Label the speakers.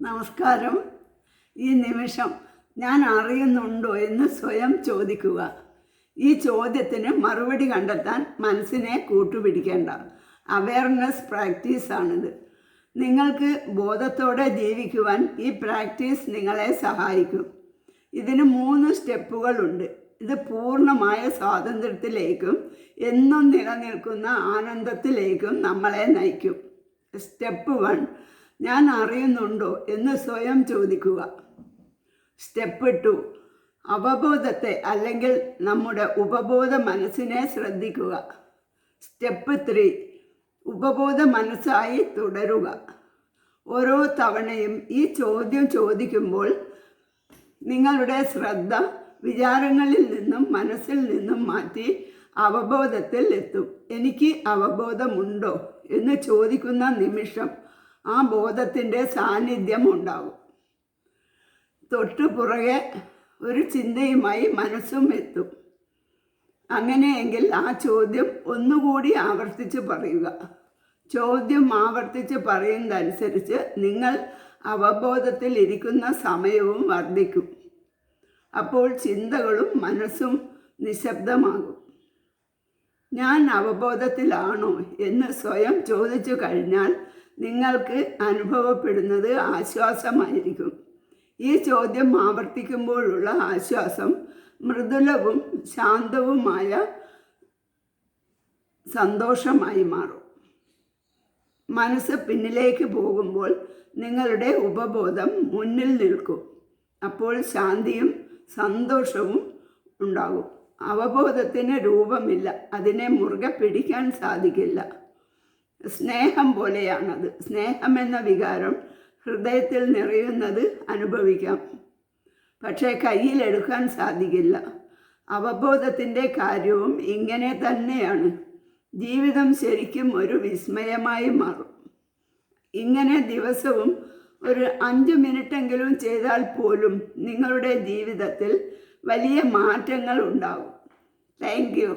Speaker 1: നമസ്കാരം. ഈ നിമിഷം ഞാൻ അറിയുന്നുണ്ടോ എന്ന് സ്വയം ചോദിക്കുക. ഈ ചോദ്യത്തിന് മറുപടി കണ്ടെത്താൻ മനസ്സിനെ കൂട്ടുപിടിക്കേണ്ട. അവയർനെസ് പ്രാക്ടീസാണിത് നിങ്ങൾക്ക് ബോധത്തോടെ ജീവിക്കുവാൻ ഈ പ്രാക്ടീസ് നിങ്ങളെ സഹായിക്കും. ഇതിന് മൂന്ന് സ്റ്റെപ്പുകളുണ്ട് ഇത് പൂർണമായ സ്വാതന്ത്ര്യത്തിലേക്കും എന്നും നിലനിൽക്കുന്ന ആനന്ദത്തിലേക്കും നമ്മളെ നയിക്കും. സ്റ്റെപ്പ് വൺ ഞാൻ അറിയുന്നുണ്ടോ എന്ന് സ്വയം ചോദിക്കുക. സ്റ്റെപ്പ് ടു അവബോധത്തെ അല്ലെങ്കിൽ നമ്മുടെ ഉപബോധ മനസ്സിനെ ശ്രദ്ധിക്കുക. Step three. ഉപബോധ മനസ്സായി തുടരുക. ഓരോ തവണയും ഈ ചോദ്യം ചോദിക്കുമ്പോൾ നിങ്ങളുടെ ശ്രദ്ധ വിചാരങ്ങളിൽ നിന്നും മനസ്സിൽ നിന്നും മാറ്റി അവബോധത്തിൽ എത്തും. എനിക്ക് അവബോധമുണ്ടോ എന്ന് ചോദിക്കുന്ന നിമിഷം ആ ബോധത്തിന്റെ സാന്നിധ്യം ഉണ്ടാകും തൊട്ടു പുറകെ ഒരു ചിന്തയുമായി മനസ്സും എത്തും. അങ്ങനെയെങ്കിൽ ആ ചോദ്യം ഒന്നുകൂടി ആവർത്തിച്ച് പറയുക. ചോദ്യം ആവർത്തിച്ച് പറയുന്നതനുസരിച്ച് നിങ്ങൾ അവബോധത്തിൽ ഇരിക്കുന്ന സമയവും വർദ്ധിക്കും. അപ്പോൾ ചിന്തകളും മനസ്സും നിശബ്ദമാകും. ഞാൻ അവബോധത്തിലാണോ എന്ന് സ്വയം ചോദിച്ചു കഴിഞ്ഞാൽ നിങ്ങൾക്ക് അനുഭവപ്പെടുന്നത് ആശ്വാസമായിരിക്കും. ഈ ചോദ്യം ആവർത്തിക്കുമ്പോഴുള്ള ആശ്വാസം മൃദുലവും ശാന്തവുമായ സന്തോഷമായി മാറും. മനസ്സ് പിന്നിലേക്ക് പോകുമ്പോൾ നിങ്ങളുടെ ഉപബോധം മുന്നിൽ നിൽക്കും. അപ്പോൾ ശാന്തിയും സന്തോഷവും ഉണ്ടാകും. അവബോധത്തിന് രൂപമില്ല. അതിനെ മുറുകെ പിടിക്കാൻ സാധിക്കില്ല. സ്നേഹം പോലെയാണത്. സ്നേഹം എന്ന വികാരം ഹൃദയത്തിൽ നിറയുന്നത് അനുഭവിക്കാം. പക്ഷേ കയ്യിലെടുക്കാൻ സാധിക്കില്ല. അവബോധത്തിന്റെ കാര്യവും ഇങ്ങനെ തന്നെയാണ്. ജീവിതം ശരിക്കും ഒരു വിസ്മയമായി മാറും. ഇങ്ങനെ ദിവസവും ഒരു അഞ്ച് മിനിറ്റെങ്കിലും ചെയ്താൽ പോലും നിങ്ങളുടെ ജീവിതത്തിൽ വലിയ മാറ്റങ്ങൾ ഉണ്ടാകും താങ്ക്